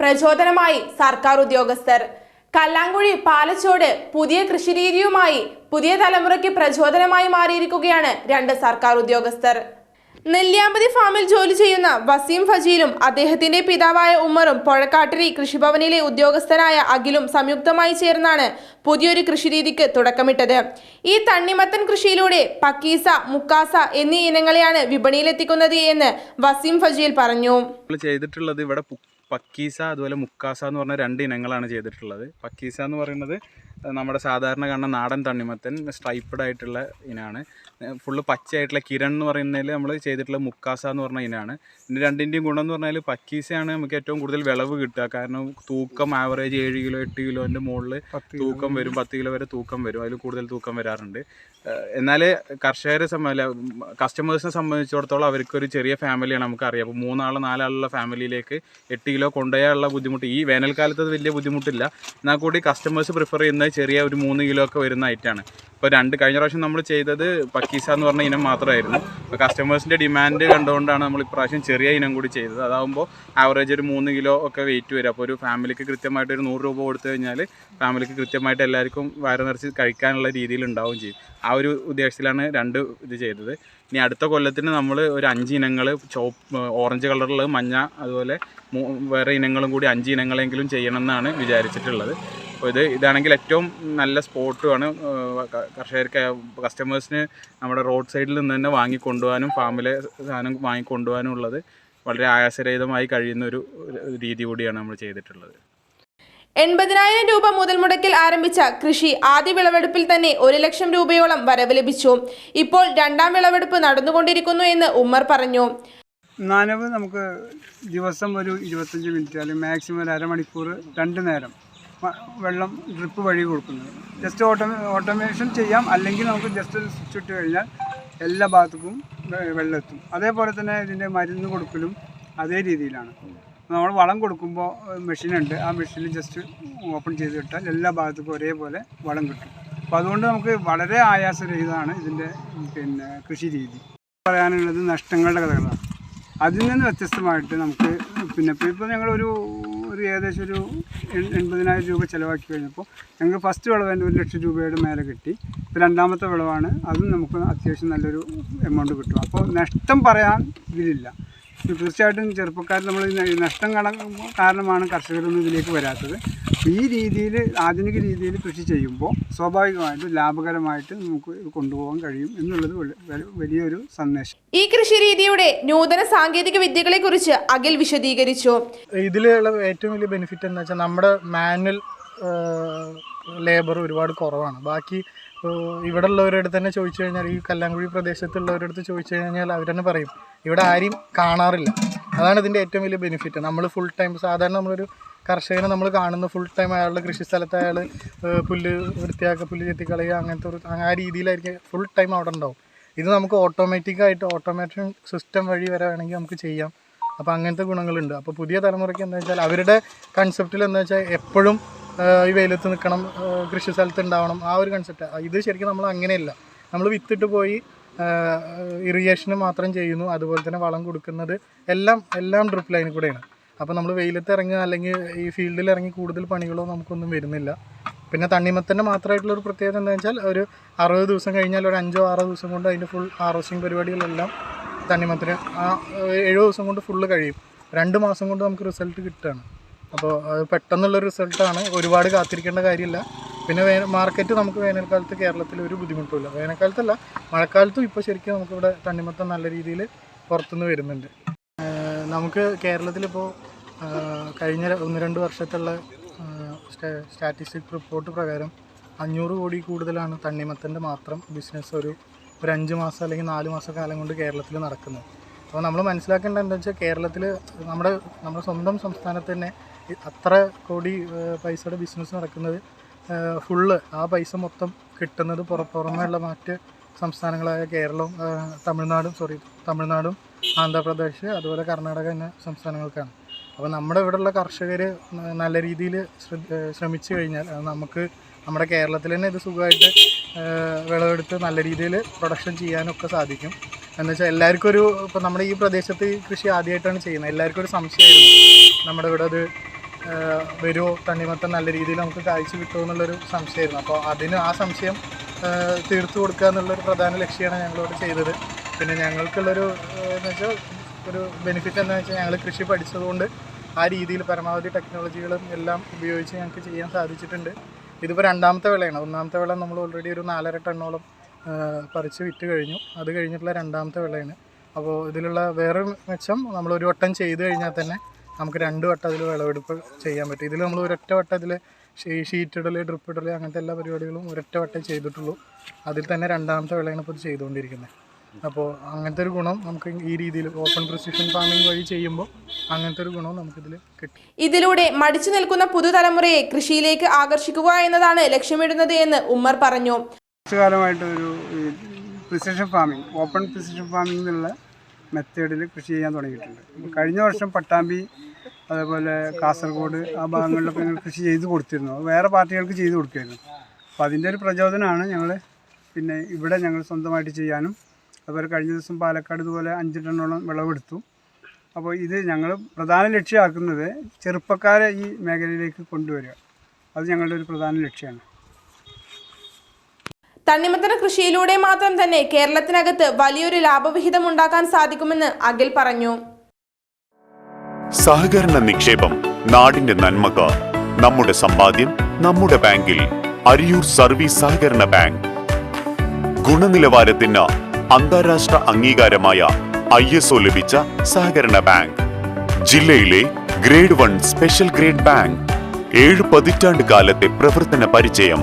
പ്രചോദനമായി സർക്കാർ ഉദ്യോഗസ്ഥർ. കല്ലാങ്കുഴി പാലച്ചോട് പുതിയ കൃഷിരീതിയുമായി പുതിയ തലമുറയ്ക്ക് പ്രചോദനമായി മാറിയിരിക്കുകയാണ് രണ്ട് സർക്കാർ ഉദ്യോഗസ്ഥർ. നെല്ലിയാമ്പതി ഫാമിൽ ജോലി ചെയ്യുന്ന വസീം ഫജീലും അദ്ദേഹത്തിന്റെ പിതാവായ ഉമ്മറും പുഴക്കാട്ടിരി കൃഷിഭവനിലെ ഉദ്യോഗസ്ഥനായ അഖിലും സംയുക്തമായി ചേർന്നാണ് പുതിയൊരു കൃഷിരീതിക്ക് തുടക്കമിട്ടത്. ഈ തണ്ണിമത്തൻ കൃഷിയിലൂടെ പക്കീസ മുക്കാസ എന്നീ ഇനങ്ങളെയാണ് വിപണിയിലെത്തിക്കുന്നത് എന്ന് വസീം ഫജീൽ പറഞ്ഞു. ചെയ്തിട്ടുള്ളത് ഇവിടെ പക്കീസ അതുപോലെ മുക്കാസ എന്ന് പറഞ്ഞ രണ്ട് ഇനങ്ങളാണ് ചെയ്തിട്ടുള്ളത്. പക്കീസ എന്ന് പറയുന്നത് നമ്മുടെ സാധാരണ കാണുന്ന നാടൻ തണ്ണിമത്തൻ സ്ട്രൈപ്പഡ് ആയിട്ടുള്ള ഇനമാണ്. ഫുള്ള് പച്ചയായിട്ടുള്ള കിരൺ എന്ന് പറയുന്നതിൽ നമ്മൾ ചെയ്തിട്ടുള്ള മുക്കാസ എന്ന് പറഞ്ഞ ഇനാണ് ഇതിന്റെ രണ്ടിന്റെയും ഗുണം എന്ന് പറഞ്ഞാൽ പക്കീസയാണ് നമുക്ക് ഏറ്റവും കൂടുതൽ വിളവ് കിട്ടുക. കാരണം തൂക്കം ആവറേജ് ഏഴ് കിലോ എട്ട് കിലോന്റെ മുകളിൽ തൂക്കം വരും പത്ത് കിലോ വരെ തൂക്കം വരും. അതിൽ കൂടുതൽ തൂക്കം വരാറുണ്ട്. എന്നാൽ കർഷകരെ സംബന്ധിച്ച കസ്റ്റമേഴ്സിനെ സംബന്ധിച്ചിടത്തോളം അവർക്കൊരു ചെറിയ ഫാമിലിയാണ് നമുക്കറിയാം. അപ്പോൾ മൂന്നാൾ നാലാളുള്ള ഫാമിലിയിലേക്ക് എട്ട് കിലോ കൊണ്ടുപോയാലുള്ള ബുദ്ധിമുട്ട് ഈ വേനൽക്കാലത്ത് വലിയ ബുദ്ധിമുട്ടില്ല. എന്നാൽ കൂടി കസ്റ്റമേഴ്സ് പ്രിഫർ ചെയ്യുന്നത് ചെറിയ ഒരു മൂന്ന് കിലോ ഒക്കെ വരുന്ന ഐറ്റാണ് ഇപ്പോൾ രണ്ട് കഴിഞ്ഞ പ്രാവശ്യം നമ്മൾ ചെയ്തത് പക്കീസ എന്ന് പറഞ്ഞ ഇനം മാത്രമായിരുന്നു. അപ്പോൾ കസ്റ്റമേഴ്സിന്റെ ഡിമാൻഡ് കണ്ടുകൊണ്ടാണ് നമ്മൾ ഇപ്രാവശ്യം ചെറിയ ഇനം കൂടി ചെയ്തത്. അതാകുമ്പോൾ ആവറേജ് ഒരു മൂന്ന് കിലോ ഒക്കെ വെയിറ്റ് വരും. അപ്പോൾ ഒരു ഫാമിലിക്ക് കൃത്യമായിട്ട് ഒരു നൂറ് രൂപ കൊടുത്തു കഴിഞ്ഞാൽ ഫാമിലിക്ക് കൃത്യമായിട്ട് എല്ലാവർക്കും വയറ് നിറച്ച് കഴിക്കാനുള്ള രീതിയിൽ ഉണ്ടാവുകയും ചെയ്യും. ആ ഒരു ഉദ്ദേശത്തിലാണ് രണ്ട് ഇത് ചെയ്തത്. ഇനി അടുത്ത കൊല്ലത്തിന് നമ്മൾ ഒരു അഞ്ച് ഇനങ്ങൾ ചോപ്പ് ഓറഞ്ച് കളറുള്ള മഞ്ഞ അതുപോലെ വേറെ ഇനങ്ങളും കൂടി അഞ്ച് ഇനങ്ങളെങ്കിലും ചെയ്യണം എന്നാണ് വിചാരിച്ചിട്ടുള്ളത്. അപ്പോൾ ഇത് ഇതാണെങ്കിൽ ഏറ്റവും നല്ല സ്പോട്ടുമാണ്. കർഷകർക്ക് കസ്റ്റമേഴ്സിന് നമ്മുടെ റോഡ് സൈഡിൽ നിന്ന് തന്നെ വാങ്ങിക്കൊണ്ടുപോകാനും ഫാമിലെ സാധനം വാങ്ങിക്കൊണ്ടുപോകാനും ഉള്ളത് വളരെ ആയാസരഹിതമായി കഴിയുന്ന ഒരു രീതി കൂടിയാണ് നമ്മൾ ചെയ്തിട്ടുള്ളത്. എൺപതിനായിരം രൂപ മുതൽ മുടക്കിൽ ആരംഭിച്ച കൃഷി ആദ്യ വിളവെടുപ്പിൽ തന്നെ ഒരു ലക്ഷം രൂപയോളം വരവ് ലഭിച്ചു. ഇപ്പോൾ രണ്ടാം വിളവെടുപ്പ് നടന്നുകൊണ്ടിരിക്കുന്നു എന്ന് ഉമ്മർ പറഞ്ഞു. നനവ് നമുക്ക് ദിവസം ഒരു ഇരുപത്തഞ്ച് മിനിറ്റ് അല്ലെങ്കിൽ മാക്സിമം ഒരു അരമണിക്കൂർ രണ്ട് നേരം വെള്ളം ഡ്രിപ്പ് വഴി കൊടുക്കുന്നത്. ജസ്റ്റ് ഓട്ടോ ഓട്ടോമേഷൻ ചെയ്യാം. അല്ലെങ്കിൽ നമുക്ക് ജസ്റ്റ് ഒരു സ്വിച്ച് ഇട്ട് കഴിഞ്ഞാൽ എല്ലാ ഭാഗത്തേക്കും വെള്ളം എത്തും അതേപോലെ തന്നെ ഇതിന്റെ മരുന്ന് കൊടുക്കലും അതേ രീതിയിലാണ്. നമ്മൾ വളം കൊടുക്കുമ്പോൾ മെഷീനുണ്ട്. ആ മെഷീനിൽ ജസ്റ്റ് ഓപ്പൺ ചെയ്ത് ഇട്ടാൽ എല്ലാ ഭാഗത്തേക്കും ഒരേപോലെ വളം കിട്ടും. അപ്പോൾ അതുകൊണ്ട് നമുക്ക് വളരെ ആയാസരഹിതമാണ് ഇതിന്റെ പിന്നെ കൃഷി രീതി പറയാനുള്ളത് നഷ്ടങ്ങളുടെ കഥകളാണ്. അതിൽ നിന്ന് വ്യത്യസ്തമായിട്ട് നമുക്ക് പിന്നെ ഇപ്പോൾ ഞങ്ങളൊരു ഏകദേശം ഒരു എൺ- എൺപതിനായിരം രൂപ ചിലവാക്കി കഴിഞ്ഞപ്പോൾ ഞങ്ങൾക്ക് ഫസ്റ്റ് വിളവ് തന്നെ ഒരു ലക്ഷം രൂപയുടെ മേലെ കിട്ടി. രണ്ടാമത്തെ വിളവാണ്. അതും നമുക്ക് അത്യാവശ്യം നല്ലൊരു എമൗണ്ട് കിട്ടും. അപ്പോൾ നഷ്ടം പറയാൻ ഇതിലില്ല. ഇത് തീർച്ചയായിട്ടും ചെറുപ്പക്കാർ നമ്മൾ നഷ്ടം കാണുമ്പോൾ കാരണമാണ് കർഷകരൊന്നും ഇതിലേക്ക് വരാത്തത്. ഈ രീതിയിൽ ആധുനിക രീതിയിൽ കൃഷി ചെയ്യുമ്പോൾ സ്വാഭാവികമായിട്ടും ലാഭകരമായിട്ട് നമുക്ക് ഇത് കൊണ്ടുപോകാൻ കഴിയും എന്നുള്ളത് വലി- വലി- വലിയൊരു സന്ദേശം. ഈ കൃഷി രീതിയുടെ നൂതന സാങ്കേതിക വിദ്യകളെ കുറിച്ച് അഖിൽ വിശദീകരിച്ചു. ഇതിലുള്ള ഏറ്റവും വലിയ ബെനിഫിറ്റ് എന്താ വെച്ചാൽ നമ്മുടെ മാനുവൽ ലേബർ ഒരുപാട് കുറവാണ്. ബാക്കി ഇവിടെ ഉള്ളവരുടെ തന്നെ ചോദിച്ചു കഴിഞ്ഞാൽ ഈ കല്ലാങ്കുഴി പ്രദേശത്തുള്ളവരുടെ അടുത്ത് ചോദിച്ചു കഴിഞ്ഞാൽ അവർ തന്നെ പറയും ഇവിടെ ആരും കാണാറില്ല. അതാണ് ഇതിന്റെ ഏറ്റവും വലിയ ബെനിഫിറ്റ്. നമ്മൾ ഫുൾ ടൈം സാധാരണ നമ്മളൊരു കർഷകനെ നമ്മൾ കാണുന്ന ഫുൾ ടൈം അയാളുടെ കൃഷി സ്ഥലത്ത് അയാൾ പുല്ല് വൃത്തിയാക്കുക പുല്ല് ചെത്തിക്കളയുക അങ്ങനത്തെ ഒരു ആ രീതിയിലായിരിക്കും ഫുൾ ടൈം അവിടെ ഉണ്ടാവും. ഇത് നമുക്ക് ഓട്ടോമാറ്റിക്കായിട്ട് ഓട്ടോമേഷൻ സിസ്റ്റം വഴി വരെ വേണമെങ്കിൽ നമുക്ക് ചെയ്യാം. അപ്പോൾ അങ്ങനത്തെ ഗുണങ്ങളുണ്ട്. അപ്പോൾ പുതിയ തലമുറയ്ക്ക് എന്താ വെച്ചാൽ അവരുടെ കൺസെപ്റ്റിൽ എന്താ വെച്ചാൽ എപ്പോഴും ഈ വെയിലത്ത് നിൽക്കണം കൃഷി സ്ഥലത്ത് ഉണ്ടാവണം ആ ഒരു കൺസെപ്റ്റ് ഇത് ശരിക്കും നമ്മൾ അങ്ങനെയല്ല. നമ്മൾ വിത്തിട്ട് പോയി ഇറിഗേഷന് മാത്രം ചെയ്യുന്നു അതുപോലെ തന്നെ വളം കൊടുക്കുന്നത് എല്ലാം എല്ലാം ഡ്രിപ്പ് ലൈനിൽ കൂടെയാണ്. അപ്പോൾ നമ്മൾ വെയിലത്ത് ഇറങ്ങുക അല്ലെങ്കിൽ ഈ ഫീൽഡിൽ ഇറങ്ങി കൂടുതൽ പണികളോ നമുക്കൊന്നും വരുന്നില്ല. പിന്നെ തണ്ണിമത്തന്റെ മാത്രമായിട്ടുള്ള ഒരു പ്രത്യേകത എന്താണെന്ന് വെച്ചാൽ ഒരു അറുപത് ദിവസം കഴിഞ്ഞാൽ ഒരു അഞ്ചോ ആറോ ദിവസം കൊണ്ട് അതിന്റെ ഫുൾ ഹാർവസ്റ്റിംഗ് പരിപാടികളെല്ലാം തണ്ണിമത്തന് ആ ഏഴു ദിവസം കൊണ്ട് ഫുള്ള് കഴിയും. രണ്ട് മാസം കൊണ്ട് നമുക്ക് റിസൾട്ട് കിട്ടുകയാണ്. അപ്പോൾ അത് പെട്ടെന്നുള്ളൊരു റിസൾട്ടാണ്. ഒരുപാട് കാത്തിരിക്കേണ്ട കാര്യമില്ല. പിന്നെ വേ മാർക്കറ്റ് നമുക്ക് വേനൽക്കാലത്ത് കേരളത്തിൽ ഒരു ബുദ്ധിമുട്ടുമില്ല. വേനൽക്കാലത്തല്ല മഴക്കാലത്തും ഇപ്പോൾ ശരിക്കും നമുക്കിവിടെ തണ്ണിമത്തം നല്ല രീതിയിൽ പുറത്തുനിന്ന് വരുന്നുണ്ട്. നമുക്ക് കേരളത്തിലിപ്പോൾ കഴിഞ്ഞ ഒന്ന് രണ്ട് വർഷത്തുള്ള സ്റ്റാറ്റിസ്റ്റിക് റിപ്പോർട്ട് പ്രകാരം അഞ്ഞൂറ് കോടി കൂടുതലാണ് തണ്ണിമത്തന്റെ മാത്രം ബിസിനസ് ഒരു ഒരു അഞ്ച് മാസം അല്ലെങ്കിൽ നാല് മാസം കാലം കൊണ്ട് കേരളത്തിൽ നടക്കുന്നത്. അപ്പോൾ നമ്മൾ മനസ്സിലാക്കേണ്ട എന്താ വെച്ചാൽ കേരളത്തിൽ നമ്മുടെ നമ്മുടെ സ്വന്തം സംസ്ഥാനത്ത് തന്നെ അത്ര കോടി പൈസയുടെ ബിസിനസ് നടക്കുന്നത് ഫുള്ള് ആ പൈസ മൊത്തം കിട്ടുന്നത് പുറ പുറമേയുള്ള മറ്റ് സംസ്ഥാനങ്ങളായ കേരളവും തമിഴ്നാടും സോറി തമിഴ്നാടും ആന്ധ്രാപ്രദേശ് അതുപോലെ കർണാടക എന്ന സംസ്ഥാനങ്ങൾക്കാണ്. അപ്പോൾ നമ്മുടെ ഇവിടെയുള്ള കർഷകർ നല്ല രീതിയിൽ ശ്രമിച്ചു കഴിഞ്ഞാൽ നമുക്ക് നമ്മുടെ കേരളത്തിൽ തന്നെ ഇത് സുഖമായിട്ട് വിളവെടുത്ത് നല്ല രീതിയിൽ പ്രൊഡക്ഷൻ ചെയ്യാനൊക്കെ സാധിക്കും. എന്ന് വെച്ചാൽ എല്ലാവർക്കും ഒരു ഇപ്പോൾ നമ്മുടെ ഈ പ്രദേശത്ത് കൃഷി ആദ്യമായിട്ടാണ് ചെയ്യുന്നത്. എല്ലാവർക്കും ഒരു സംശയമായിരുന്നു. നമ്മുടെ ഇവിടെ അത് വരുമോ തണ്ണിമത്തം നല്ല രീതിയിൽ നമുക്ക് കാഴ്ച കിട്ടുമോ എന്നുള്ളൊരു സംശയമായിരുന്നു. അപ്പോൾ അതിന് ആ സംശയം തീർത്തു കൊടുക്കുക എന്നുള്ളൊരു പ്രധാന ലക്ഷ്യമാണ് ഞങ്ങളിവിടെ ചെയ്തത്. പിന്നെ ഞങ്ങൾക്കുള്ളൊരു എന്ന് വെച്ചാൽ ഒരു ബെനിഫിറ്റ് എന്താണെന്ന് വെച്ചാൽ ഞങ്ങൾ കൃഷി പഠിച്ചതുകൊണ്ട് ആ രീതിയിൽ പരമാവധി ടെക്നോളജികളും എല്ലാം ഉപയോഗിച്ച് ഞങ്ങൾക്ക് ചെയ്യാൻ സാധിച്ചിട്ടുണ്ട്. ഇതിപ്പോൾ രണ്ടാമത്തെ വിളയാണ്. ഒന്നാമത്തെ വിള നമ്മൾ ഓൾറെഡി ഒരു നാലര ടണ്ണോളം പറിച്ച് വിറ്റ് കഴിഞ്ഞു. അത് കഴിഞ്ഞിട്ടുള്ള രണ്ടാമത്തെ വിളയാണ്. അപ്പോൾ ഇതിലുള്ള വേറെ മെച്ചം നമ്മൾ ഒരു വട്ടം ചെയ്ത് കഴിഞ്ഞാൽ തന്നെ നമുക്ക് രണ്ട് വട്ടം അതിൽ വിളവെടുപ്പ് ചെയ്യാൻ പറ്റും. ഇതിൽ നമ്മൾ ഒരൊറ്റ വട്ടം ഇതിൽ ഷീറ്റ് ഇടൽ ഡ്രിപ്പ് ഇടൽ അങ്ങനത്തെ എല്ലാ പരിപാടികളും ഒരൊറ്റ വട്ടം ചെയ്തിട്ടുള്ളൂ. അതിൽ തന്നെ രണ്ടാമത്തെ വിളയാണ് ഇപ്പോൾ ചെയ്തുകൊണ്ടിരിക്കുന്നത് അപ്പോൾ അങ്ങനത്തെ ഒരു ഗുണം നമുക്ക് ഈ രീതിയിൽ ഓപ്പൺ പ്രിസിഷൻ ഫാമിംഗ് വഴി ചെയ്യുമ്പോൾ അങ്ങനത്തെ ഒരു ഗുണം നമുക്കിതിൽ കിട്ടും. ഇതിലൂടെ മടിച്ചു നിൽക്കുന്ന പുതുതലമുറയെ കൃഷിയിലേക്ക് ആകർഷിക്കുക എന്നതാണ് ലക്ഷ്യമിടുന്നത് എന്ന് ഉമ്മർ പറഞ്ഞു. കുറച്ചു കാലമായിട്ട് ഒരു precision farming open precision farming എന്നുള്ള മെത്തേഡിൽ കൃഷി ചെയ്യാൻ തുടങ്ങിയിട്ടുണ്ട്. കഴിഞ്ഞ വർഷം പട്ടാമ്പി അതേപോലെ കാസർഗോഡ് ആ ഭാഗങ്ങളിലൊക്കെ ഞങ്ങൾ കൃഷി ചെയ്ത് കൊടുത്തിരുന്നു. വേറെ പാർട്ടികൾക്ക് ചെയ്ത് കൊടുക്കുമായിരുന്നു അപ്പോൾ അതിന്റെ ഒരു പ്രചോദനമാണ് ഞങ്ങൾ പിന്നെ ഇവിടെ ഞങ്ങൾ സ്വന്തമായിട്ട് ചെയ്യാനും അതുപോലെ കഴിഞ്ഞ ദിവസം പാലക്കാട് ഇതുപോലെ അഞ്ച് ടണ്ണോളം വിളവെടുത്തു. അപ്പോൾ ഇത് ഞങ്ങൾ പ്രധാന ലക്ഷ്യമാക്കുന്നത് ചെറുപ്പക്കാരെ ഈ മേഖലയിലേക്ക് കൊണ്ടുവരിക. അത് ഞങ്ങളുടെ ഒരു പ്രധാന ലക്ഷ്യമാണ്. തണ്ണിമത്തന കൃഷിയിലൂടെ മാത്രം തന്നെ കേരളത്തിനകത്ത് വലിയൊരു ലാഭവിഹിതം ഉണ്ടാക്കാൻ സാധിക്കുമെന്ന് അഖിൽ പറഞ്ഞു. സഹകരണ നിക്ഷേപം നാടിന്റെ നന്മക നമ്മുടെ സമ്പാദ്യം നമ്മുടെ ബാങ്കിൽ അരിയൂർ സർവീസ് സഹകരണ ബാങ്ക്. ഗുണനിലവാരത്തിന് അന്താരാഷ്ട്ര അംഗീകാരമായ ഐ എസ് ഒ ലഭിച്ച സഹകരണ ബാങ്ക്. ജില്ലയിലെ grade one special grade bank. ഏഴ് പതിറ്റാണ്ട് കാലത്തെ പ്രവർത്തന പരിചയം.